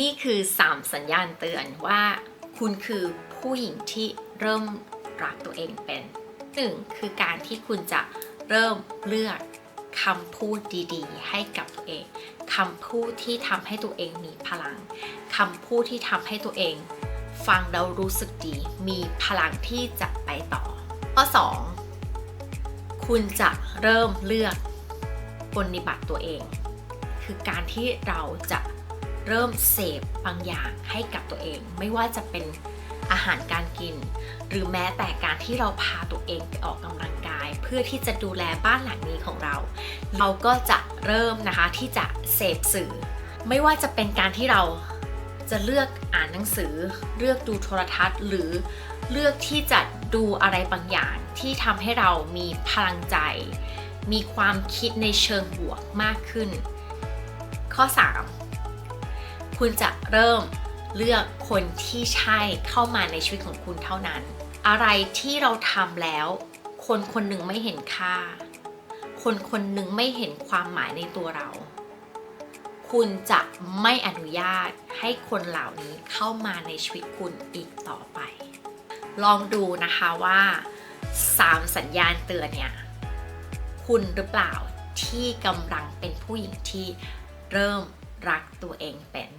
นี่คือ 3 สัญญาณเตือนว่าคุณคือผู้หญิงที่เริ่มรักตัวเองเป็นหนึ่งคือการที่คุณจะเริ่มเลือกคำพูดดีๆ ให้กับตัวเองคำพูดที่ทำให้ตัวเองมีพลังคำพูดที่ทำให้ตัวเอง ฟังแล้วรู้สึกดี มีพลังที่จะไปต่อ ข้อ 2 คุณจะเริ่มเลือกปฏิบัติตัวเอง คือการที่เราจะ เริ่มเสพบางอย่างให้กับตัวเอง ไม่ว่าจะเป็นอาหารการกิน หรือแม้แต่การที่เราพาตัวเองไปออกกำลังกาย เพื่อที่จะดูแลบ้านหลังนี้ของเรา เราก็จะเริ่มนะคะที่จะเสพสื่อ ไม่ว่าจะเป็นการที่เราจะเลือกอ่านหนังสือ เลือกดูโทรทัศน์ หรือเลือกที่จะดูอะไรบางอย่างที่ทำให้เรามีพลังใจ มีความคิดในเชิงบวกมากขึ้น ข้อ 3 คุณจะเริ่มเลือกคนที่ใช่เข้ามาในชีวิตของคุณเท่านั้น อะไรที่เราทำแล้ว คนคนหนึ่งไม่เห็นค่า คนคนหนึ่งไม่เห็นความหมายในตัวเรา คุณจะไม่อนุญาตให้คนเหล่านี้เข้ามาในชีวิตคุณอีกต่อไป ลองดูนะคะว่า 3 สัญญาณเตือนเนี่ย คุณหรือเปล่าที่กำลังเป็นผู้หญิงที่เริ่มรักตัวเองเป็น